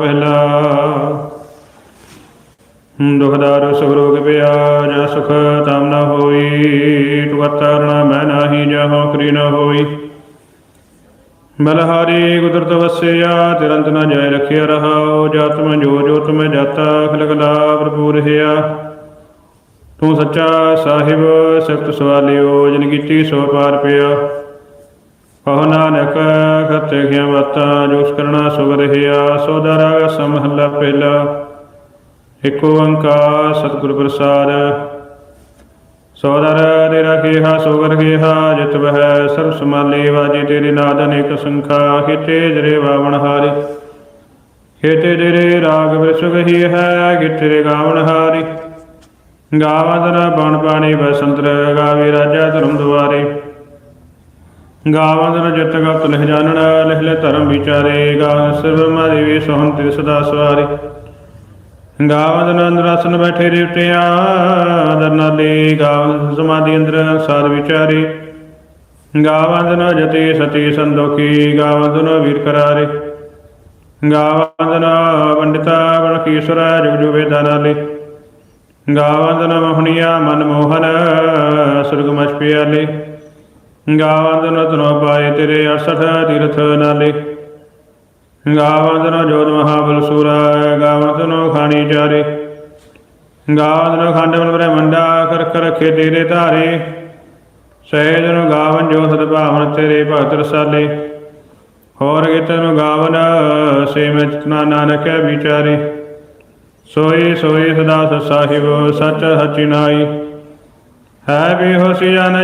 ਪਹਿਲਾ। ਦੁਖਦਾਰ ਸੁਖ ਰੋਗ ਪਿਆ, ਜਾ ਸੁਖ ਤਮ ਨ ਹੋਈ ਤੁਕਤਰਣਾ ਮੈਂ ਨਾਹੀ ਜਹਾਂ ਕਰੀ ਨ ਹੋਈ। ਬਲਹਾਰੀ ਕੁਦਰਤ ਵਸਿਆ, ਤਿਰੰਤ ਨਾ ਜਾਇ ਰਖਿਆ ਰਹਾਉ ਜਤ ਮੈਂ ਜੋ ਜੋ ਤੁਮੈ ਜਾਤਾ, ਖਲਕ ਲਾ ਭਰਪੂਰ ਹਿਆ। ਤੂੰ ਸੱਚਾ ਸਾਹਿਬ, ਸਿਫਤ ਸਵਾਲਿਓ, ਜਿਨ ਕੀਤੀ ਸੋ ਪਾਰ ਪਿਆ। ਕਹੋ ਨਾਨਕ, ਖਤੇ ਖਿਆ ਬਾਤਾਂ ਜੋਸ ਕਰਨਾ ਸੁਗ ਰਹਿਆ ਸੋ ਦਰ ਸਮਹਲਾ ਪਹਿਲਾ। ਇਕ ਓੰਕਾਰ, ਸਤਿਗੁਰ ਪ੍ਰਸਾਦ। ਸੋਦਰ ਦੇ ਰਖਿਆ ਸੋਗਰ ਖਿਆ ਜਿਤ ਬਹਿ ਸਰਬ ਸਮਾਲੇ ਵਾਜੀ ਤੇਰੇ ਨਾਦ ਅਨੇਕ ਸੰਖਾ, ਖੇਤੇ ਜਰੇ ਬਾਵਣ ਹਾਰੇ। ਖੇਤੇ ਜਰੇ ਰਾਗ ਵਿਸੁਗ ਹੀ ਹੈ ਖੇਤੇ ਗਾਵਣ ਹਾਰੀ। ਗਾਵਦਰ ਬਣ ਪਾਣੀ ਬਸੰਤਰ ਗਾਵੇ ਰਾਜਾ ਧਰਮ ਦੁਆਰੇ। ਗਾਵਦਰ ਜਤ ਗਤ ਲਹਿ ਜਾਣਨ ਲਿਖ ਲੈ ਧਰਮ ਵਿਚਾਰੇ ਗਾ ਸਰਬ ਮਾਦੇਵੀ ਸੋਹਣ ਤਿਰ ਸਦਾ ਸਵਾਰੇ। ਗਾਵਦ ਨੰਦ ਰਸਨ ਬੈਠੇ ਰੇਵਟਿਆ ਦਰਨਾਲੇ ਗਾਵਦ ਸਮਾਧੀ ਅੰਦਰ ਸਾਧ ਵਿਚਾਰੇ। ਗਾਵਦ ਨ ਜਤੇ ਸਤੀ ਸੰਦੋਖੀ ਗਾਵਦ ਨ ਵੀਰ ਕਰਾਰੇ। ਗਾਵਦ ਨ ਪੰਡਿਤਾ ਬਣਕੀਸੁਰ ਜੁਗ ਜੁਗ ਵੇਦਾਂ ਨਾਲੇ। ਗਾਵਦ ਨ ਮੋਹਣੀਆ ਮਨ ਮੋਹਨ ਸੁਰਗ ਮਛ ਪਿਆਲੇ। ਗਾਵਦ ਨ ਤਨੋ ਪਾਏ ਤੇਰੇ 68 ਤੀਰਥ ਨਾਲੇ। ਗਾਵੰਦਨ ਜੋਤ ਮਹਾਬਲ ਸੂਰਾ ਗਾਵੰਦਨ ਖਾਣੀ ਚਾਰੇ। ਗਾਵੰਦਨ ਖੰਡ ਬਲ ਬ੍ਰਹਮੰਡਾ, ਕਰ ਕਰ ਰਖੇ ਤੇਰੇ ਧਾਰੇ। ਸਹਿਜਨ ਗਾਵਨ ਜੋ ਸਦ ਭਾਵਨ ਤੇਰੇ ਭਗਤ ਰਸਾਲੇ। ਹੋਰ ਗੀਤ ਗਿਤਨ ਗਾਵਨ ਸੇ ਮੈਂ ਚਿਤਨਾ ਨਾਨਕ ਵਿਚਾਰੇ। ਸੋਈ ਸੋਈ ਸਦਾ ਸਤ ਸਾਹਿਬ, ਸੱਚ ਸਚਿ ਨਾਈ ਹੈ ਵੀ ਹੋਸੀ ਜਨ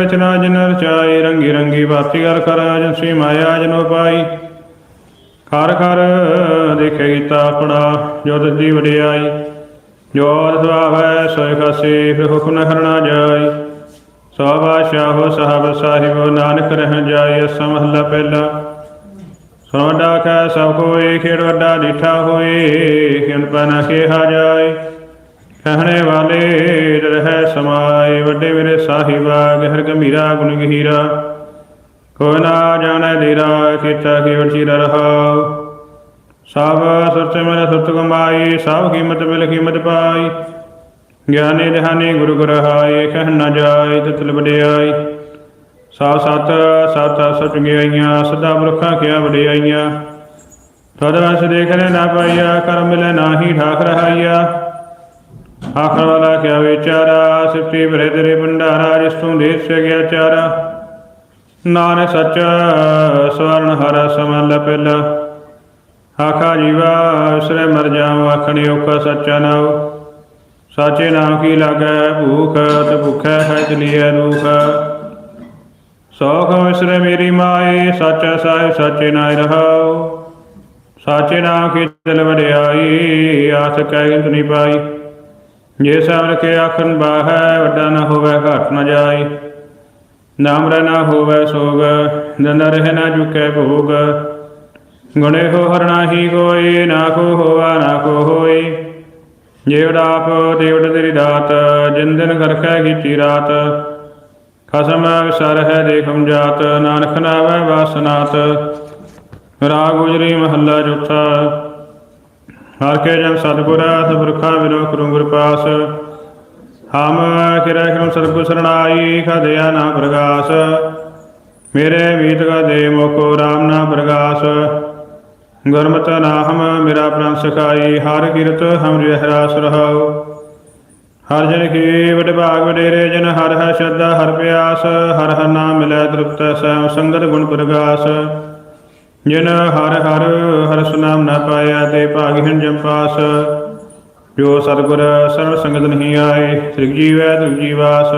ਰਚਨਾ ਜਿਨ ਰਚਾਈ, ਰੰਗੀ ਰੰਗੀ ਬਾਤੀ ਕਰ ਕਰ ਜਨਸੀ ਮਾਇਆ ਜਨੋ ਪਾਈ। ਖਰ ਖਰ ਦੇਖੇ ਕੀਤਾ ਆਪਣਾ ਜੋ ਦੀ ਵਡਿਆਈ। ਜੋ ਸੁਭਾਵੈ ਸੋਇ ਖਾਸੀ ਫਿਰ ਹੁਕਮ ਨ ਜਾਈ। ਸੋ ਬਾਦਸ਼ਾਹ ਸਾਹਿਬ ਸਾਹਿਬ, ਨਾਨਕ ਰਹਿ ਜਾਈ, ਅਸਾਂ ਮਹੱਲਾ ਪਹਿਲਾ। ਸੁਣੋ ਡਾਕੈ ਸਭ ਕੋਈ, ਖੇੜ ਵੱਡਾ ਡੀਠਾ ਹੋਏ ਕਿਨ ਪਨਾ ਕਿਹਾ ਜਾਏ ਕਹਿਣੇ ਵਾਲੇ ਸਮਾਏ ਵੱਡੇ ਮੇਰੇ ਸਾਹਿਬਾ, ਗਹਿਰ ਗੰਭੀਰਾ, ਗੁਣ ਗਹੀਰਾ। ਕੋ ਨਾ ਜਾਣੈ ਦੇਰਾ ਕੀਤਾ ਕੇਵਲ ਚਿਰ ਰਹਾਉ ਸਭ ਸੁਰਤ ਮਨ ਸੁਰਤ ਕਮਾਈ ਸਭ ਕੀਮਤ ਮਿਲ ਕੀਮਤ ਪਾਈ। ਗਿਆਨੇ ਦਹਾਨੀ ਗੁਰੂ ਗ੍ਰਹਾਏ ਕਹਿ ਨ ਜਾਏ ਤਿਤਲ ਵਡਿਆਈ। ਸਾ ਸਤ ਸਤ ਸਚ ਗਿਆਈਆਂ, ਸਦਾ ਬਰਖਾਂ ਕਿਆ ਵਡਿਆਈਆਂ। ਤਦ ਵਸ ਲੈ ਨਾ ਪਾਈਆ, ਕਰਮ ਮਿਲੇ ਨਾਹੀ ਠਾਕ ਰਹਾਈਆ। ਆਖਣ ਵਾਲਾ ਕਿਆ ਵਿਚਾਰਾ? ਸਿਫਤੀ ਭਰੇ ਤੇਰੇ ਭੰਡਾਰਾ ਜਿਸ ਤੂੰ ਦੇਸ ਗਿਆ ਚਾਰਾ। ਨਾਨਕ ਸੱਚ, ਸਵਰਨ ਹਰਾ ਸਮਲ ਪਹਿਲਾ ਆਖਾ ਜੀਵਾ ਉਸਰੇ ਮਰ ਜਾਉ ਆਖਣੀ ਓਕਾ ਸੱਚਾ ਨਾਉ ਸਾਚੇ ਨਾਮ ਕੀ ਲਾਗੈ? ਭੂਖ ਤੇ ਭੁਖੈ ਹੈ ਚਲੀਐ ਰੂਖ ਸੋਖ ਵਿਸਰੇ ਮੇਰੀ ਮਾਏ, ਸੱਚਾ ਸਾਹਿਬ ਸਾਚੇ ਨਾਇ ਰਹਾਉ ਸਾਚੇ ਨਾਮ ਕੀ ਦਿਲ ਵਡਿਆਈ, ਆਸ ਕਹਿ ਗਿੰਤ ਨਹੀਂ ਪਾਈ। ਜੇ ਸਭ ਰਖੇ ਆਖਣ ਬਾਹੈ, ਵੱਡਾ ਨਾ ਹੋਵੇ, ਘਟ ਨਾ ਜਾਈ। ਨਾਮ ਰਹਿ ਨਾ ਹੋਵੇ ਸੋਗ, ਦੰਦ ਰਹਿ ਨਾ ਚੁਕੈ ਭੋਗ। ਗੁਣੇ ਹੋ ਹਰਣਾ ਹੀ ਕੋਈ, ਨਾ ਕੋ ਹੋਵਾ ਨਾ ਕੋ ਹੋਈ। ਜੇਵੜ ਆਪ ਦੇਵੜ ਤੇਰੀ ਦਾਤ, ਜਿਨ ਦਿਨ ਕਰਖੈ ਕੀਤੀ ਰਾਤ। ਖਸਮ ਵਿਸਰ ਹੈ, ਦੇਖਮ ਜਾਤ, ਨਾਨਕ ਨਾਵੈ ਵਾਸਨਾਤ ਰਾਗ ਗੁਜਰੀ ਮਹੱਲਾ ਚੌਥਾ। ਹਰ ਕੇ ਜਨ ਸਤਿਗੁਰਾ ਸਬਰਖਾ ਬਿਨੋ ਕਰੂੰ ਗੁਰ ਪਾਸ। ਹਮ ਕਿਰੈ ਕਰਮ ਸਰਬ ਸਰਣਾਈ ਖਦਿਆ ਨਾ ਪ੍ਰਗਾਸ। ਮੇਰੇ ਮੀਤ ਕਾ ਦੇ ਮੋਕੋ RAM ਨਾ ਪ੍ਰਗਾਸ। ਗੁਰਮਤਿ ਨਾਮ ਮੇਰਾ ਪ੍ਰਾਨ ਸਖਾਈ, ਹਰ ਕੀਰਤ ਹਮ ਰਹਿਰਾ ਸੁਰਹਾਉ ਹਰ ਜਨ ਕੀ ਵਡ ਭਾਗ ਵਡੇਰੇ, ਜਨ ਹਰ ਹੈ ਸ਼ਰਧਾ, ਹਰ ਪਿਆਸ। ਹਰ ਹਰ ਨਾਮ ਮਿਲੈ ਤ੍ਰਿਪਤ ਸੈ ਸੰਗਤ ਗੁਣ ਪ੍ਰਗਾਸ। ਜਿਨ ਹਰ ਹਰ ਹਰ ਸੁਨਾਮ ਨਾ ਪਾਇਆ ਤੇ ਭਾਗਿਨ ਜੰਪਾਸ ਜੋ ਸਤਿਗੁਰ ਸਰਬ ਸੰਗਤ ਨਹੀਂ ਆਏ, ਤ੍ਰਿਗ ਜੀਵੈ ਤ੍ਰਿਗ ਜੀਵਾਸ।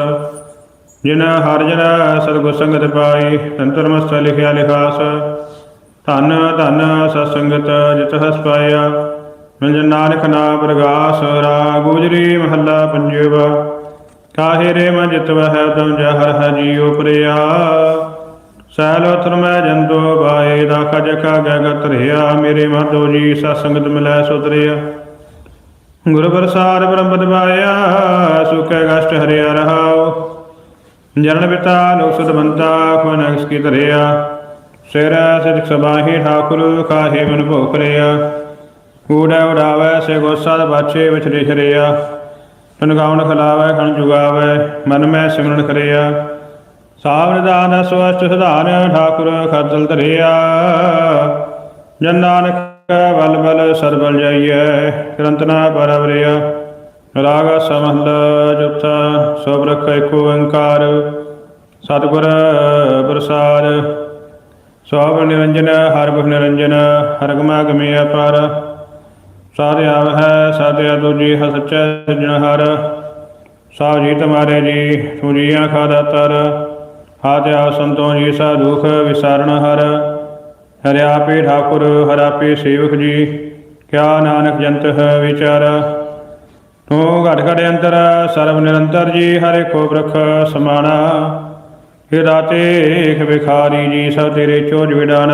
ਜਿਨ ਹਰ ਜਨ ਸਤਿਗੁਰ ਸੰਗਤ ਪਾਈ ਤੰਤਰ ਮਸਤ ਲਿਖਿਆ ਲਿਖਾਸ। ਧਨ ਧਨ ਸਤ ਸੰਗਤ ਜਿਤ ਹਸ ਪਾਇਆ ਮਿਲ ਨਾਨਕ ਨਾਮ ਪ੍ਰਗਾਸ ਰਾ ਗੁਜਰੀ ਮਹੱਲਾ ਪੰਜਵਾ। ਕਾਹੇ ਰੇ ਮਨ ਜਿਤ ਵਹਿ ਤਮ ਜਹਰ ਹੈ ਪ੍ਰਿਆ। ਸੈਲ ਉਤਰ ਮੈਂ ਜੰਤੋ ਬਾਏ ਦਾ ਖਜ ਕਾ ਗੈ ਰਿਆ ਮੇਰੇ ਮਾਧੋ ਜੀ ਸਤ ਸੰਗਤ ਮਿਲੈ ਸੁਤਰਿਆ। ਗੁਰ ਪ੍ਰਸਾਦ ਬ੍ਰਹਮ ਦਬਾਇਆ ਸੁਖੈ ਗਸ਼ਟ ਹਰਿਆ ਰਹਾਉ। ਜਰਨ ਪਿਤਾ ਲੋਕ ਸੁਦਮੰਤਾ ਕੋ ਨਕਸ ਕੀ ਧਰਿਆ। ਸਿਰ ਸਿਰ ਸਬਾਹੀ ਠਾਕੁਰ, ਕਾਹੇ ਮਨ ਭੋਖ ਰਿਆ। ਊੜਾ ਉਡਾਵੈ ਸੇ ਗੋਸਾ ਦ ਬਾਛੇ ਵਿਚਰੇ ਛਰਿਆ ਤਨ ਗਾਉਣ ਖਲਾਵੈ, ਖਣ ਜੁਗਾਵੈ, ਮਨ ਮੈਂ ਸਿਮਰਨ ਕਰਿਆ। ਸਾਵ ਨਿਦਾਨ ਸਵਸਤ ਸੁਧਾਨ ਠਾਕੁਰ ਖਰਦਲ ਧਰਿਆ। ਜਨ ਨਾਨਕ ਬਲ ਬਲ ਸਰਬਲ ਜਾਈਐ ਕਰੰਤਨਾ ਪਰਵਰਿਆ ਰਾਗ ਸਮਹਲ ਜੁਤਾ ਸਭ ਰਖ ਏਕ ਓੰਕਾਰ। ਸਤਿਗੁਰ ਪ੍ਰਸਾਦ, ਸਭ ਨਿਰੰਜਨ ਹਰ ਗੁਣ ਨਿਰੰਜਨ, ਹਰ ਗਮਾ ਗਮੇ ਅਪਾਰ। ਸਾਧ ਆਵ ਹੈ ਸਾਧਿਆ ਦੂਜੀ ਹ ਸੱਚਾ ਸਜਣਹਾਰ ਸਾਧ ਜੀ ਤੁਮਾਰੇ ਜੀ, ਤੂੰ ਜੀ ਆਖਾ ਦਾਤਰ ਸੰਤੋ ਜੀ ਸਾ ਦੁਖ ਵਿਸਾਰਨ ਹਰ। ਹਰਿਆ ਪੇ ਠਾਕੁਰ ਹਰਾ ਪੇ ਸੇਵਕ ਜੀ, ਕਿਆ ਨਾਨਕ ਜੰਤ ਹੈ ਵਿਚਾਰ। ਤੂੰ ਘਟ ਘਟ ਅੰਤਰ, ਸਰਬ ਨਿਰੰਤਰ ਜੀ, ਹਰੇ ਕੋ ਬ੍ਰਖ ਸਮਾਣਾ। हे ਦਾਤੇ ਏਕ ਵਿਖਾਰੀ ਜੀ, ਸਭ ਤੇਰੇ ਚੋਜ ਵਿਡਾਨ।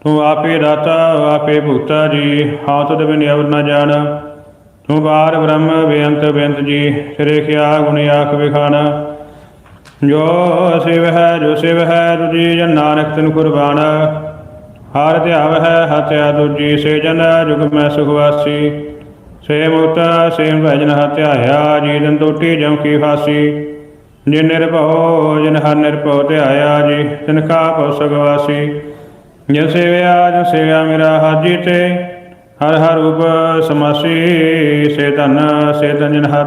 ਤੂੰ ਆਪੇ ਦਾਤਾ, ਆਪੇ ਭੁਗਤਾ ਜੀ, ਹਾਂ ਤੁਧ ਬਿਨ ਅਵਰ ਨ ਜਾਣ। ਤੂੰ ਬਾਰ ਬ੍ਰਹਮ, ਬੇਅੰਤ ਬੇਅੰਤ ਜੀ, ਤੇਰੇ ਖਿਆ ਗੁਣ ਆਖ ਵਿਖਾਣਾ ਜੋ ਸਿਵ ਹੈ, ਜੋ ਸਿਵ ਹੈ ਤੁਜੀ ਜਨ ਨਾਨਕ ਤਨ ਕੁਰਬਾਨ। ਹਰ ਧਿਆਵ ਹੈ ਹਤਿਆ ਦੂਜੀ ਸੇ ਜਨ ਜੁਗ ਮੈਂ ਸੁਖ ਵਾਸੀ। ਸੇ ਮੁਕਤ ਸੇ ਭਜਨ ਹਤਿਆਇਆ ਜੀ ਦਨ ਟੋਟੀ ਜਮ ਕੀ ਫਾਸੀ। ਜਿਨ ਨਿਰਭਉ, ਜਿਨ ਹਰ ਨਿਰਭਉ ਧਿਆਇਆ ਜੀ ਤਿਨ ਕਾ ਭਉ ਸਗਵਾਸੀ ਜਿਨ ਸੇਵਿਆ ਜਿਨ ਸੇਵਿਆ ਮੇਰਾ ਹਾਜੀ ਤੇ, ਹਰ ਹਰ ਰੂਪ ਸਮਾਸੀ। ਸੇ ਧਨ ਸੇ ਧਨ ਜਿਨ ਹਰ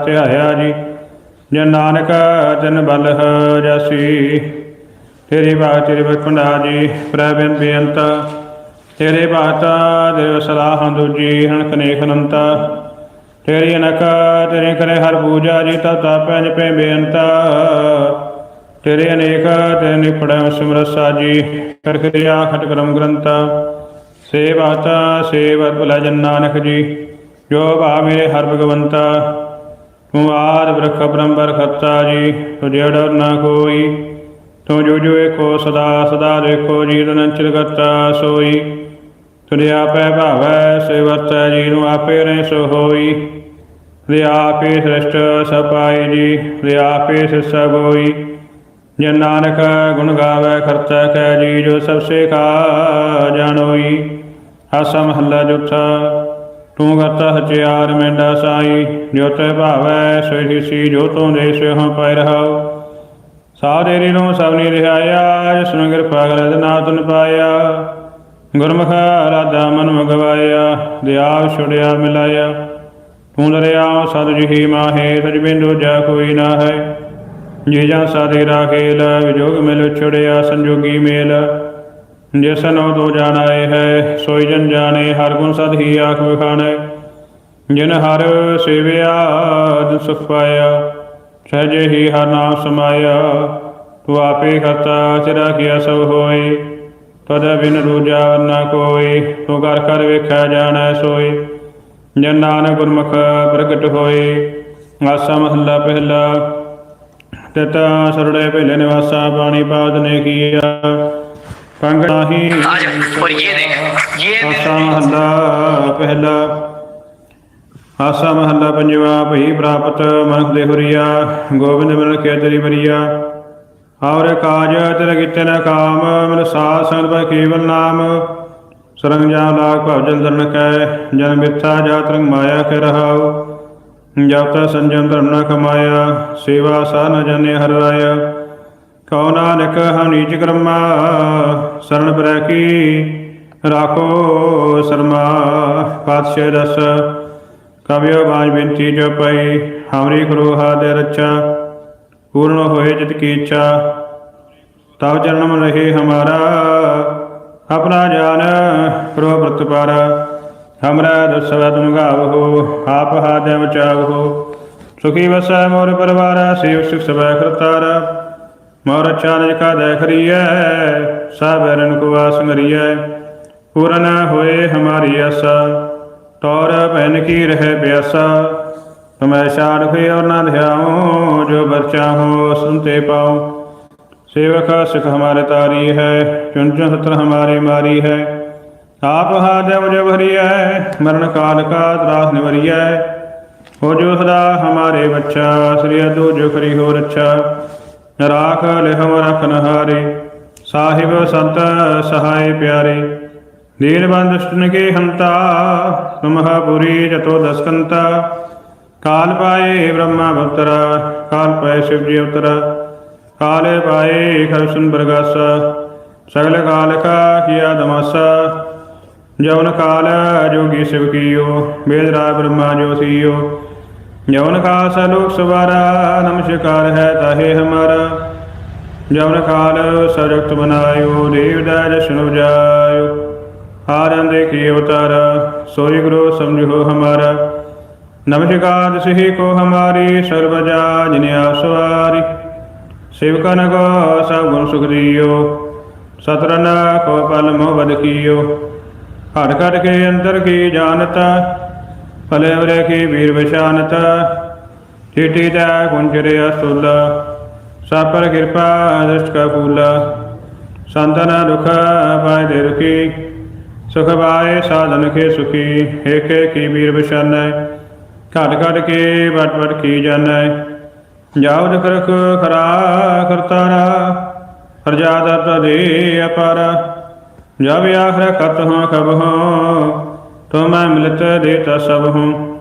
ਜੀ ਜਨ ਨਾਨਕ ਜਨ ਬਲ ਜਾਸੀ, ਤੇਰੀ ਬਾਤ ਤੇਰੇ ਬਖੰਡਾ ਜੀ ਪ੍ਰਭਨ ਬੇਅੰਤ। ਤੇਰੇ ਬਾਤਾ ਦੇਵ ਸਲਾਹਾਂ ਦੂਜੀ ਹਣ ਕਨੇਖ ਅਨੰਤਾ। ਤੇਰੀ ਅਨਕ ਤੇਰੇ ਕਰੇ ਹਰ ਪੂਜਾ ਜੀ ਤਾ ਤਾ ਤਾਪੈ ਪੈ ਬੇਅੰਤਾ। ਤੇਰੇ ਅਨੇਕ ਤੇਰੇ ਨਿਪੜੈ ਸਿਮਰਤ ਜੀ ਕਰ ਕਿਰਿਆ ਖਟ ਕਰਮ ਗ੍ਰੰਥਾ। ਸੇ ਬਾਤਾ ਭਲਾ ਜਨ ਨਾਨਕ ਜੀ, ਜੋ ਭਾ ਮੇਰੇ ਹਰ ਭਗਵੰਤਾ। ਤੂੰ ਆਦ ਬ੍ਰਖ ਬ੍ਰਹਮਬਰ ਖੱਤਾ ਜੀ ਤੁਝੇ ਨਾ ਕੋਈ, ਤੂੰ ਜੋ ਜੋ ਏਕੋ ਸਦਾ ਸਦਾ ਦੇਖੋ ਜੀ ਚਿਰਗਤਾ ਸੋਈ। ਤੁਝੇ ਆਪੈ ਭਾਵੈ, ਸੇ ਜੀ ਨੂੰ ਆਪੇ ਰਹਿ ਸੋ ਹੋਈ। ਰੇ ਆਪੇ ਸ੍ਰਿਸ਼ਟ ਸਪਾਈ ਜੀ ਰੇ ਆਪੇ ਸਿਸਾ ਗੋਈ। ਜਨ ਨਾਨਕ ਗੁਣ ਗਾਵੇ ਕਰਤਾ ਕੈ ਜੀ, ਜੋ ਸਭ ਸੇ ਕਾ ਜਾਣੋਈ। ਆਸਾ ਮਹੱਲਾ ਜੁਥਾ ਤੂੰ ਕਰਤਾ ਹਚਿਆਰ ਮੈਂਡਾ ਸਾਈ ਜੋ ਤੈ ਭਾਵੈ ਸੋਈ ਸੀ ਜੋ ਤੂੰ ਦੇ ਸੇ ਹਾਂ ਰਹਾਉ। ਸਾਧੇ ਰੀ ਨੂੰ ਸਭ ਰਿਹਾਇਆ ਜਿਸ ਨੂੰ ਕਿਰਪਾ ਕਰੇ ਨਾ ਤੁਨ ਪਾਇਆ। ਗੁਰਮੁਖ ਰਾਧਾ ਮਨ ਮਗਵਾਇਆ, ਦਿਆਵ ਛੁੜਿਆ ਮਿਲਾਇਆ। ਤੂੰ ਦਰਿਆ ਸਦ ਜਿਹੀ ਮਾਹੇ, ਤਜ ਬਿੰਦੂ ਜਾ ਕੋਈ ਨਾ ਹੈ। ਜੇ ਜਾਂ ਸਾਦੇ ਰਾਖੇਲ ਵਿਜੋਗ ਮਿਲ ਛੁੜਿਆ, ਸੰਜੋਗੀ ਮੇਲ। ਜਿਸ ਨੋ ਦੋ ਜਾਣਾਏ ਹੈ, ਸੋਈ ਜਨ ਜਾਣੇ, ਹਰ ਗੁਣ ਸਦ ਹੀ ਆਖ ਵਿਖਾਣੈ। ਜਿਨ ਹਰ ਸੇਵਿਆ ਜਿਨ ਪਾਇਆ ਸਹਜੇ ਹੀ ਹਰ ਨਾਮ ਸਮਾਇਆ। ਤੂੰ ਆਪੇ ਕਰਤਾ ਤੇਰਾ ਕੀਆ ਸਭ ਹੋਏ। ਤਦ ਬਿਨ ਦੂਜਾ ਨਾ ਕੋਈ ਤੂੰ ਕਰ ਕਰ ਵੇਖਿਆ ਜਾਣੈ ਸੋਈ ਜਨ ਨਾਨਕ ਗੁਰਮੁਖ ਪ੍ਰਗਟ ਹੋਏ, ਆਸਾ ਮਹੱਲਾ ਪਹਿਲਾ, ਤਤਾ ਸਰੜੇ ਪਹਿਲੇ ਨਿਵਾਸਾ ਪਾਣੀ ਬਾਦ ਨੇ ਕੀਆ ਪੰਗ ਨਾਹੀ आज और ये देख ये ਆਸਾ ਮਹੱਲਾ ਪਹਿਲਾ ਆਸਾ ਮਹੱਲਾ ਪੰਜਵਾ ਭਈ ਪ੍ਰਾਪਤ ਮਨੁਖ ਦੇ ਹੁਰੀਆ ਗੋਬਿੰਦ ਮਿਲਨ ਕੇ ਤੇਰੀ ਬਰੀਆ ਔਰ ਕਾਜ ਤੇਰੇ ਕੀਤੇ ਨ ਕਾਮ ਮਿਲ ਸਾਧ ਸੰਗਤ ਪਰ ਕੇਵਲ ਨਾਮ ਸਰੰਗ ਜਾ ਲਾਗ ਭਵ ਜਲ ਦਰਨ ਕੈ ਜਨ ਮਿੱਥਾ ਜਾਤ ਰੰਗ ਮਾਇਆ ਕੇ ਰਹਾਉ ਜਬ ਤਾ ਸੰਜਮ ਧਰਮ ਨ ਕਮਾਇਆ ਸੇਵਾ ਸਾ ਨ ਜਾਣੇ ਹਰ ਰਾਇਆ ਕਉ ਨਾਨਕ ਹਮ ਨੀਚ ਕਰਮਾ ਸਰਣ ਪਰੈ ਕੀ ਰਾਖੋ ਸਰਮਾ। ਪਾਤਸ਼ਾਹ ਦਸ, ਕਵਿਓ ਬਾਜ ਬੇਨਤੀ ਜੋ ਪਈ, ਹਮਰੀ ਗੁਰੂ ਦੇ ਰੱਛਾ, ਪੂਰਨ ਹੋਏ ਜਿਤ ਕੀ ਇੱਛਾ। ਤਵ ਚਰਨਮ ਰਹੇ ਹਮਾਰਾ, ਆਪਣਾ ਜਾਨ ਪ੍ਰੋ। ਪ੍ਰਤਪਾਰ ਹਮਰਾ ਦਸਵਾ ਤੁਮ ਗਾਵੋ ਆਪ ਹਾਦਿ ਬਚਾਵੋ। ਸੁਖੀ ਵਸੈ ਮੋਰ ਪਰਵਾਰ, ਸੇਵ ਸੁਖ ਸਬੈ ਕਰਤਾਰ। ਮੋਰ ਚਾਨਜ ਕਾ ਦੇਖ ਰੀਐ ਸਭ ਰਨ ਕੋ ਵਾਸ ਮਰੀਐ ਪੂਰਨ ਹੋਏ ਹਮਾਰੀ ਆਸਾ, ਟੋਰ ਭੈਨ ਕੀ ਰਹਿ ਪਿਆਸਾ ਤੁਮੈ ਛਾੜ ਕੋਈ ਔਰ ਨਾ ਧਿਆਉ, ਜੋ ਬਰਚਾ ਹੋ ਸੁਨਤੇ ਪਾਉ। ਸੇਵਕਾ ਸਿਖ ਹਮਾਰੇ ਤਾਰੀ ਹੈ ਚੁਨ ਚੁਨ ਸਤਰ ਹਮਾਰੇ ਮਾਰੀ ਹੈ। ਆਪ ਹਾਦਮ ਜਬ ਹਰੀਐ, ਮਰਨ ਕਾਲ ਕਾ ਤਰਾਸ ਨਿਵਰੀਐ। ਹੋ ਜੋ ਸਦਾ ਹਮਾਰੇ ਬੱਚਾ, ਸ੍ਰੀ ਅਦੋ ਜੋ ਕਰੀ ਹੋ ਰੱਛਾ। ਨਰਾਖ ਲਿਹਮ ਰਖਨ ਹਾਰੇ ਸਾਹਿਬ ਸੰਤ ਸਹਾਇ ਪਿਆਰੇ। ਨੀਰਬੰਦ ਸਤਨ ਕੇ ਹੰਤਾ ਤੁਮਹਾ ਪੁਰੀ ਜਤੋ ਦਸਕੰਤਾ। ਕਾਲ ਪਾਏ ਬ੍ਰਹਮਾ ਭਵਤਰਾ ਕਾਲ ਪਾਏ ਸ਼ਿਵ ਜੀ ਅਵਤਰਾ ਕਾਲੇ ਪਾਏ ਖਰਸਨ ਪ੍ਰਗਾਸ ਸਗਲ ਕਾਲ ਕਾ ਕੀਆ ਦਮਾਸਾ। ਜਵਨ ਕਾਲ ਜੋਗੀ ਸ਼ਿਵ ਕੀਓ ਮੇਦਰਾ ਬ੍ਰਹਮਾ ਜੋ ਸੀਓ। ਜਵਨ ਕਾ ਸਲੋਕ ਸਵਾਰਾ ਨਮਸਕਾਰ ਹੈ ਤਾਹੇ ਹਮਾਰਾ। ਜਵਨ ਕਾਲ ਸਰਜਗਤ ਬਨਾਇਓ, ਦੇਵ ਦਾ ਜਸ਼ਨ ਉਜਾਇਓ ਆਰੰਦ ਕੀ ਅਵਤਾਰ ਸੋਈ ਗੁਰੂ ਸਮਝੋ ਹਮਾਰਾ। ਨਮਸਕਾਰ ਸਿਹੀ ਕੋ ਹਮਾਰੀ ਸਰਬਜਾ ਜਿਨ ਆਸਵਾਰੀ ਸੇਵਕਨ ਕੋ ਸਭ ਗੁਣ ਸੁਖ ਦਿਓ। ਸਤਰਨ ਕੋ ਪਲ ਮੋਹ ਬਦ ਕੀਓ। ਹਰ ਘਟ ਅੰਦਰ ਕੀ ਜਾਣਤ ਫਲੇ ਵਰੇ ਕੀ ਵੀਰ ਵਿਸ਼ਾਨਤ ਚੀਟੀ ਦਾ ਗੁੰਜਰੇ ਅਸੁਲ, ਸਭ ਕਿਰਪਾ ਦ੍ਰਿਸ਼ਟ ਕਾ ਫੂਲ। ਸੰਤਨ ਦੁਖ ਪਾਇ ਦੇ ਰੁਕੀ, ਸੁਖ ਪਾਏ ਸਾਧਨ ਕੇ ਸੁਖੀ। ਏਕੇ ਕੀ ਵੀਰ ਵਿਸ਼ਾਨੈ, ਘਟ ਘਟ ਕੇ ਵਟ ਵਟ ਕੀ ਜਾਣੈ। ਜਾਉ ਦਕਰਖ ਖਰਾ ਕਰਤਾਰਾ ਹਰਜਾਦਾ ਦੇ ਅਪਾਰਾ। ਜਬ ਆਖਰ ਕਤ ਹਾਂ ਕਬ ਹਾਂ ਤੁਮੈ ਮਿਲਤ ਦੇਤਾ ਸਭ ਹੂੰ।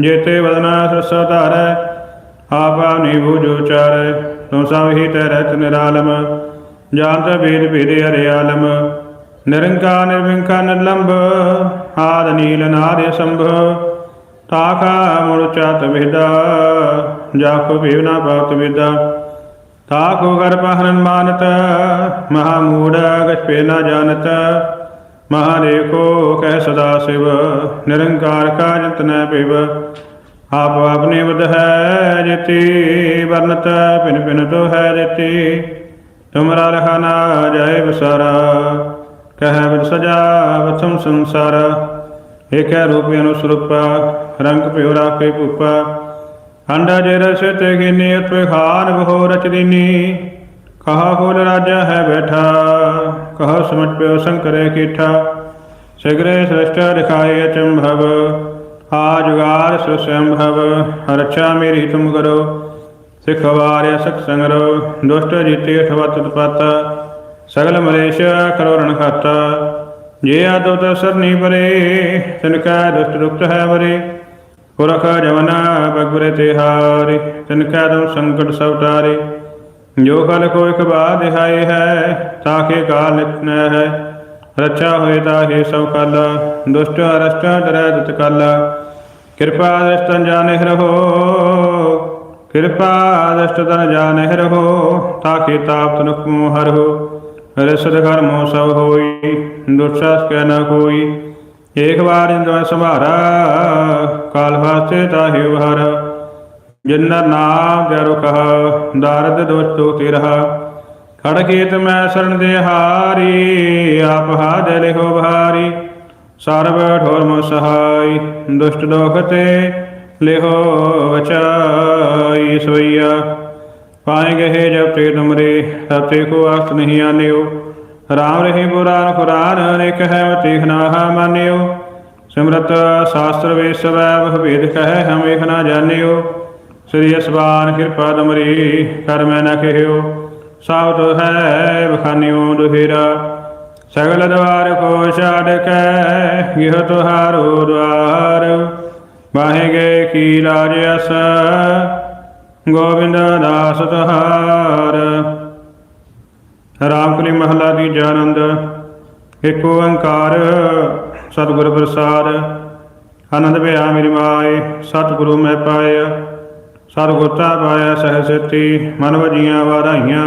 ਜੇਤੇ ਵਦਨਾ ਸਰਸਾ ਧਾਰੈ, ਆਪਾ ਨਿਭੂ ਜੋ ਚਾਰੈ, ਤੂੰ ਸਭ ਹੀ ਤੈ ਰਹਿਤ ਨਿਰਾਲਮ, ਜਾਣਤ ਭੇਦ ਭੇਦ ਹਰਿ ਆਲਮ। ਨਿਰੰਕਾਰ ਨਿਰਵਿੰਕਾਰ ਨਿਰਲੰਭ ਆਦ ਨੀਲ ਨਾਦ ਸੰਭ। ਤਾਕਾ ਮੁਰ ਚਤ ਵਿਦਾ ਭੇਵਨਾ ਭਗਤ ਵਿਦਾ। ਤਾਕੋ ਕਰ ਮਾਨਤ ਮਹਾ ਮੂੜ ਗਛ ਨਾ ਜਾਣਤ। ਮਹਾਦੇਵ ਕਹਿ ਸਦਾ ਸਿਵ, ਨਿਰੰਕਾਰ ਕਾ ਜਤ ਪਿਵ ਆਪ ਆਪਨੇ ਬਦ ਹੈ ਜਿਤੀ, ਵਰਨਤ ਪਿਨ ਪਿਨ ਤੋ ਹੈ ਜਿਤੀ। ਤੁਮਰਾ ਲਖਾਨਾ ਜਾਏ ਬਸਾਰਾ ਕਹਿ ਬਿਦ ਸਜਾ ਵਥਮ ਸੰਸਾਰ। ਏਕੈ ਰੂਪ ਅਨੁਸਰੂਪ, ਰੰਗ ਪਿਉ ਰਾਖੇ ਭੂਪਾ। ਅੰਡਾ ਜੇ ਰਸ ਤੇ ਗਿਨੀ ਉਤਵੇ ਖਾਨ ਬਹੁ ਰਚ ਦਿਨੀ। ਕਹਾ ਕੋਲ ਰਾਜਾ ਹੈ ਬੈਠਾ, ਕਹਾ ਸਮਝ ਪਿਓ ਸੰਕਰੇ ਕੀਠਾ। ਸਿਗਰੇ ਸ੍ਰਿਸ਼ਟ ਦਿਖਾਏ ਅਚੰਭਵ, ਆ ਜੁਗਾਰ ਸੋ ਰਛਾ ਮੇਰੀ ਤੁਮ ਕਰੋ। ਸਿਖ ਵਾਰਿਆ ਸਖ ਸੰਗਰੋ, ਦੁਸ਼ਟ ਜੀਤੇ ਅਠਵਤ ਤਪਤ, ਸਗਲ ਮਲੇਸ਼ ਕਰੋ ਖਾਤਾ। ਜੇ ਆਦੋ ਤ ਸਰਨੀ ਪਰੇ, ਤਿਨ ਕਾ ਦੁਸ਼ਟ ਰੁਕਤ ਹੈ ਵਰੇ। ਪੁਰਖ ਜਵਨਾ ਬਗੁਰੇ ਤਿਹਾਰੇ, ਤਿਨ ਕਾ ਦਮ ਸੰਕਟ ਸਭ ਜੋ ਕਲ ਕੋ ਇਕ ਬਾਦ ਦਿਹਾਏ ਹੈ ਤਾਕੇ ਕਾਲ ਨਿਤਨ ਹੈ। ਰੱਛਾ ਹੋਏ ਤਾਹੇ ਸਭ ਕਲ, ਦੁਸ਼ਟ ਅਰਸ਼ਟ ਡਰੈ ਦਤ ਕਲ। ਕਿਰਪਾ ਦ੍ਰਿਸ਼ਟਨ ਜਾਣੇ ਰਹੋ, ਕਿਰਪਾ ਦ੍ਰਿਸ਼ਟਨ ਜਾਣੇ ਰਹੋ ਤਾਕੇ ਤਾਪ ਤਨੁਖ ਮੋਹ ਹਰੋ ਰਿਸਦ ਕਰਮੋ ਸਭ ਹੋਈ ਦੁਸ਼ਾਸ ਕੈ ਨ ਕੋਈ। ਏਕ ਵਾਰ ਇੰਦਵ ਸੰਭਾਰਾ, ਕਾਲ ਵਾਸਤੇ ਤਾਹਿ ਉਭਾਰ। ਜਿਨਰ ਨਾਮ ਪਿਆਰੋ ਕਹਾ ਦਾਰਦ ਦੋਸ਼ ਤੋ ਤਿਰਹਾ। ਖੜ ਕੀਤ ਮੈਂ ਸਰਣ ਦੇ ਹਾਰੀ, ਆਪ ਹਾ ਲਿਹੋ ਭਾਰੀ ਸਰਬ ਠੋਰ ਮੋ ਸਹਾਈ, ਦੁਸ਼ਟ ਦੋਖ ਤੇ ਲਿਹੋ ਬਚਾਈ ਸਵਈਆ। ਪਾਏ ਗਏ ਜਬ ਤੇ ਤੁਮਰੇ ਤਬ ਤੇ ਕੋ ਆਖਤ ਨਹੀਂ ਆਨਿਓ। ਰਾਮ ਰਹੀ ਪੁਰਾਨ ਖੁਰਾਨ ਅਨੇਕ ਹੈ ਤੇਖਨਾਹਾ ਮਾਨਿਓ। ਸਿਮਰਤ ਸ਼ਾਸਤਰ ਵੇਦ ਸਵੈ ਵਹ ਭੇਦ ਕਹੈ ਹਮ ਵੇਖ ਨਾ ਜਾਣਿਓ। ਸ੍ਰੀ ਅਸਵਾਨ ਕਿਰਪਾ ਦਮਰੀ ਕਰ ਮੈਂ ਨਾ ਕਹਿਓ ਸਾਵਤ ਹੈ ਬਖਾਨਿਓ ਦੁਹੇਰਾ, ਸਗਲ ਦਵਾਰ ਕੋ ਛਾੜ ਕੇ ਗਿਹ ਤੁਹਾਰੋ ਦਵਾਰ ਬਾਹੇ ਕੀ ਲਾਜ ਅਸ, ਗੋਬਿੰਦ ਦਾਸ ਤੁਹਾਰ। ਰਾਮਕਲੀ ਮਹਲਾ ਦੀ ਆਨੰਦ ਏਕ ਓੰਕਾਰ, ਸਤਿਗੁਰ ਪ੍ਰਸਾਦ, ਆਨੰਦ ਭਇਆ ਮੇਰੀ ਮਾਏ, ਸਤਿਗੁਰੂ ਮੈਂ ਪਾਇਆ। ਸਤਿਗੁਰਤਾ ਪਾਇਆ ਸਹਿ ਸੇਤੀ, ਮਨ ਵਜੀਆਂ ਵਾਰਾਈਆਂ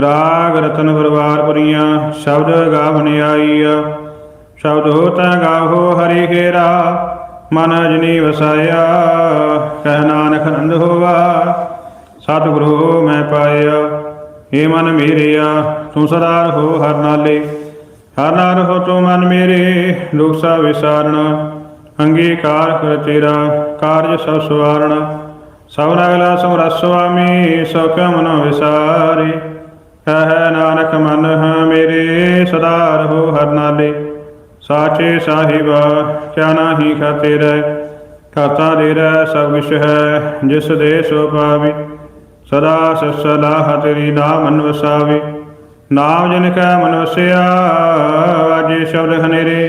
ਰਾਗ ਰਤਨ ਪਰਵਾਰ ਪੁਰੀਆਂ, ਸ਼ਬਦ ਗਾਵਨ ਆਈਆ ਸ਼ਬਦ ਹੋਤਾ ਗਾਵੋ ਹਰੀ ਖੇਰਾ ਮਨ ਅਜਨੀ ਵਸਾਇਆ। ਕਹਿ ਨਾਨਕ ਆਨੰਦ ਹੋਵਾ, ਸਤਿਗੁਰੂ ਮੈਂ ਪਾਇਆ। ਏ ਮਨ ਮੇਰਿਆ, ਤੂੰ ਸਦਾ ਹੋ ਹਰ ਨਾਲੇ। ਹਰ ਨਾਰ ਹੋ ਤੂੰ ਮਨ ਮੇਰੇ, ਦੁਖ ਸਾ ਵਿਸਾਰਣ। ਅੰਗੀਕਾਰ ਕਰ ਤੇਰਾ, ਕਾਰਜ ਸਭ ਸਵਾਰਣ। ਸਭ ਨਗਲਾ ਸਮਰਸ ਸੁਆਮੀ ਸੋ ਕਮ ਨ ਵਿਸਾਰੇ। ਕਹੈ ਨਾਨਕ ਮਨ ਹੈ ਮੇਰੇ ਸਦਾ ਰਹੋ ਹਰ ਨਾਲੇ ਸਾਚੇ ਸਾਹਿਬਾ ਕਿਆ ਨਾਹੀ ਖਾਤੇ ਰਹਿ ਖਾਤਾ ਦੇ ਰਹਿ ਸਭ ਕੁਛ ਹੈ ਜਿਸ ਦੇ ਸੋ ਪਾਵੀ ਸਦਾ ਸਲਾਹ ਤੇਰੀ ਨਾਮ ਮਨ ਵਸਾਵੇ। ਨਾਮ ਜਿਨ ਕੈ ਮਨ ਵਸਿਆ, ਵਾਜੇ ਸ਼ਬਦ ਹਨੇਰੇ।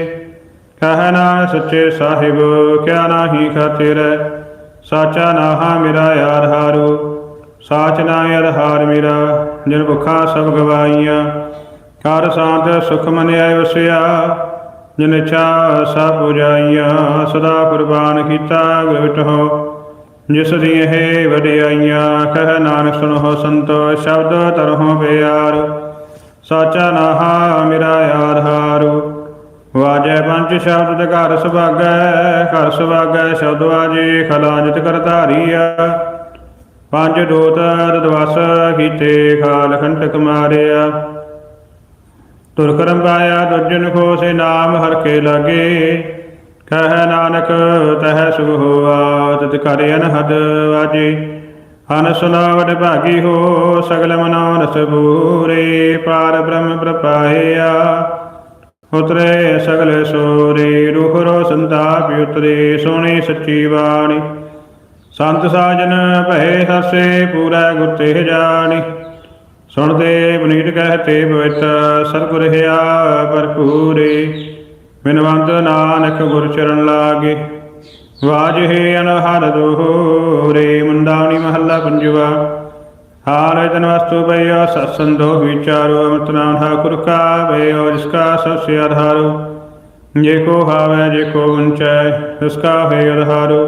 ਕਹਿ ਨਾ ਸੱਚੇ ਸਾਹਿਬ ਕਿਆ ਨਾਹੀ ਖਾਤਿਰੈ ਸਾਚਾ ਨਾਹਾ ਮੇਰਾ ਯਾਰ ਹਾਰੂ, ਸਾਚ ਨਾ ਯਾਰ ਹਾਰ ਮੇਰਾ, ਜਿਨ ਸਭ ਗਵਾਈਆਂ ਕਰ ਸਾਧ ਸੁਖ ਮਨ ਆਇ ਵਸਿਆ, ਜਿਨ ਇੱਛਾ ਸਭ ਪੁਜਾਈਆਂ ਸਦਾ ਕੁਰਬਾਨ ਕੀਤਾ ਗੁਰਟੋ ਜਿਸ ਦੀ ਇਹ ਵਡਿਆਈਆਂ। ਕਹਿ ਨਾਨਕ ਸੁਣੋ ਸੰਤੋ, ਸ਼ਬਦ ਤਰਹੁ ਪਿਆਰ। ਸਾਚਾ ਨਾਹਾ ਮੇਰਾ ਯਾਰ ਹਾਰੂ ਵਾਜੈ ਪੰਜ ਸ਼ਬਦ ਘਰ ਸੁਭਾਗੈ ਘਰ ਸੁਭਾਗੈ ਸ਼ਬਦ ਵਾਜੇ, ਖਲਾਜਤ ਕਰ ਪੰਜ ਦੋਤ ਦਵਸ ਕੀਤੇ, ਖਾਲ ਖੰਟਕ ਮਾਰਿਆ ਤੁਰ ਕਰਮ ਪਾਇਆ ਦੁਜਨ ਕੋ ਸੇ ਨਾਮ ਹਰ ਕੇ ਲਾਗੇ। ਕਹਿ ਨਾਨਕ, ਤਹਿ ਸੁਖ ਹੋਆ, ਤਤ ਕਰੇ ਅਨਹਦ ਵਾਜੇ। ਹਨ ਸੁਨਾਵਟ ਭਾਗੀ ਹੋ ਸਗਲ ਮਨੋ ਰਸ ਪਾਰ ਬ੍ਰਹਮ ਪ੍ਰਪਾਇਆ। ਉਤਰੇ ਸਗਲ ਸੋਰੇ, ਰੂਹ ਰੋ ਸੰਤਾਪ ਉਤਰੇ, ਸੋਹਣੀ ਸੱਚੀ ਬਾਣੀ। ਸੰਤ ਸਾਜਨ ਭਏ ਹਸੇ, ਪੂਰਾ ਗੁਰ ਤੇ ਜਾਣੀ। ਸੁਣਦੇ ਬਨੀਟ ਕਹਤੇ ਪਵਿੱਤ ਸਤਿਗੁਰ ਹਿਆ ਭਰਪੂਰੇ ਬਿਨਵੰਤ ਨਾਨਕ ਗੁਰ ਚਰਨ ਲਾਗੇ। ਵਾਜੇ ਅਨਹਦ ਦੋਹਰੇ ਮੁੰਦਾਵਣੀ ਮਹੱਲਾ ਪੰਜਵਾ। ਹਾਰ ਜਨ ਵਸਤੂ ਬਈਆ ਸਤਸੰਦੋ ਵਿਚਾਰੋ ਅਮਤ ਨਾਮ ਠਾਕੁਰ ਕਾ ਬਈਓ ਜਿਸ ਕਾ ਸਭ ਸੇ ਆਧਾਰੋ। ਜੇ ਕੋ ਹਾਵੇ ਜੇ ਕੋ ਉੰਚੈ ਉਸ ਕਾ ਹੈ ਆਧਾਰੋ।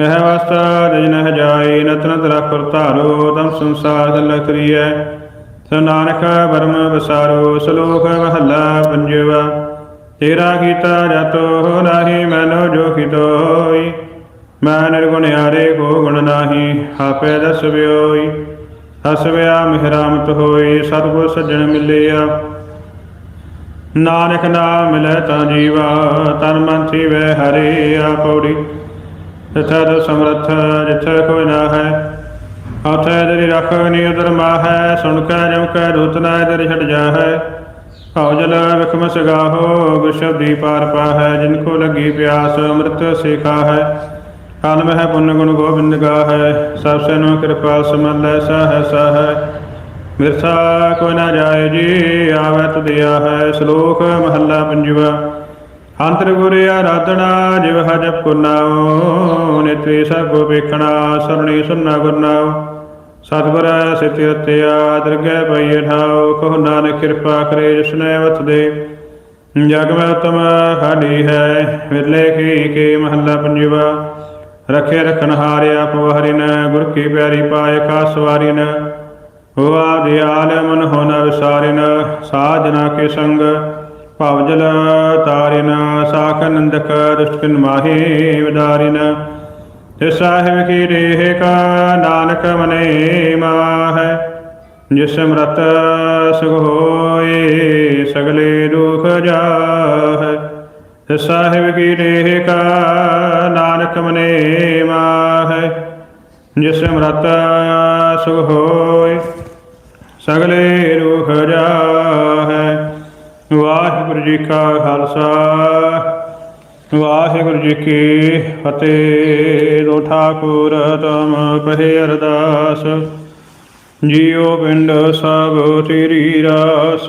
ਇਹ ਵਸਤਾ ਜਨ ਨ ਜਾਏ ਨਤਨ ਤਰਾ ਕਰ ਧਾਰੋ ਤਮ ਸੰਸਾਰ ਦਲ ਕਰੀਐ। ਸੋ ਨਾਨਕ ਬਰਮ ਬਸਾਰੋ ਸ਼ਲੋਕ ਮਹੱਲਾ ਪੰਜਵਾ। ਤੇਰਾ ਕੀਤਾ ਜਤੋ, ਨਾਹੀ ਮੈਨੋ ਜੋ ਕਿਤੋਈ। ਮੈਂ ਨਿਰਗੁਣ ਹਾਰੇ ਕੋ ਗੁਣ ਨਾਹੀ, ਆਪੇ ਦਸ ਬਿਓਈ ਹਸਵਿਆ ਮਿਹਰਾਮਤ ਹੋਈ ਸਤਿਗੁਰ ਸੱਜਣ ਮਿਲਿਆ। ਨਾਨਕ ਨਾਮ ਮਿਲੈ ਤਾਂ ਜੀਵਾ, ਤਨ ਮਨ ਥੀਵੈ ਹਰੇ ਆ ਪੌੜੀ ਤਥਾ ਸਮਰਥ ਜਿਥੈ ਕੋਈ ਨਾ ਹੈ, ਆਥੈ ਤੇਰੀ ਰੱਖ ਨੀ ਉਦਰ ਮਾਹੈ, ਸੁਣ ਕੈ ਜਮ ਕੈ ਦੂਤ ਨਾ ਤੇਰੇ ਛੱਡ ਜਾਹੈ। ਹਉ ਜਲ ਵਿਖਮ ਸਗਾਹੋ ਗੁਸ਼ਬਦੀ ਪਾਰ ਪਾਹੈ, ਜਿਨ ਕੋ ਲੱਗੀ ਪਿਆਸ, ਅੰਮ੍ਰਿਤ ਸਿਖਾ ਹੈ ਕਾਲ ਮਹਿ ਪੁੰਨ ਗੁਣ ਗੋਬਿੰਦ ਗਾਹੈ, ਸਭ ਸੇ ਨੂੰ ਕਿਰਪਾ ਸਮਲੈ ਸਹਿ ਸਹਿ। ਮਿਰਸਾ ਕੋਈ ਨਾ ਜਾਏ ਜੀ, ਆਵੈ ਤੁਧਿਆ ਹੈ ਸ਼ਲੋਕ ਮਹੱਲਾ ਪੰਜਵਾ। ਅੰਤਰ ਗੁਰ ਆਰਾਧਨਾ, ਜਿਵ ਹਜਪ ਕੋ ਨਾਉ ਨਿਤਵੇ ਸਭ ਵੇਖਣਾ, ਸਰਣੀ ਸੁਨਣਾ ਗੁਰ ਨਾਉ ਸਤਿਗੁਰ ਸਿਤੀ ਰਤਿਆ ਦਰਗਹਿ ਪਈ ਠਾਉ ਕੋ ਨਾਨਕ ਕਿਰਪਾ ਕਰੇ ਜਿਸਨੇ ਵਤ ਦੇ। ਜਗ ਮੈਂ ਉਤਮ ਖਾਡੀ ਹੈ, ਵਿਰਲੇ ਕੀ ਕੇ ਮਹੱਲਾ ਪੰਜਵਾ। ਰਖੇ ਰਖਨ ਹਾਰਿਆ ਪਵਹਰਿਨ, ਗੁਰ ਕੀ ਪਿਆਰੀ ਪਾਏ ਕਾ ਸਵਾਰਿਨ ਹੋਆ ਦਿਆਲ ਮਨ ਹੋਨ ਵਿਸਾਰਿਨ ਸਾਜਨਾ ਕੇ ਸੰਗ, ਭਵ ਜਲ ਤਾਰਿਨ, ਸਾਖ ਨੰਦਕ ਦੁਸ਼ਟਨ ਮਾਹੀ ਵਿਦਾਰਿਨ। ਤੇ ਸਾਹਿਬ ਕੀ ਰੇਹ ਕਾ ਨਾਨਕ ਮਨੇ ਮਾਹ, ਜਿਸ ਮ੍ਰਤ ਸੁਖ ਹੋਏ ਸਗਲੇ ਦੁਖ ਜਾਹੈ। ਸਾਹਿਬ ਕੀ ਰੇਹ ਕਾ ਨਾਨਕ ਮਨੇ ਮਾਹੈ, ਜਿਸ ਮਰਤ ਸੁਖ ਹੋਏ, ਸਗਲੇ ਰੁਖ ਜਾਹੈ। ਵਾਹਿਗੁਰੂ ਜੀ ਕਾ ਖਾਲਸਾ, ਵਾਹਿਗੁਰੂ ਜੀ ਕੀ ਫਤਿਹ। ਲੋ ਠਾਕੁਰ ਤਮ ਪਹਿ ਅਰਦਾਸ ਜੀਉ ਪਿੰਡ ਸਭ ਤੇਰੀ ਰਾਸ।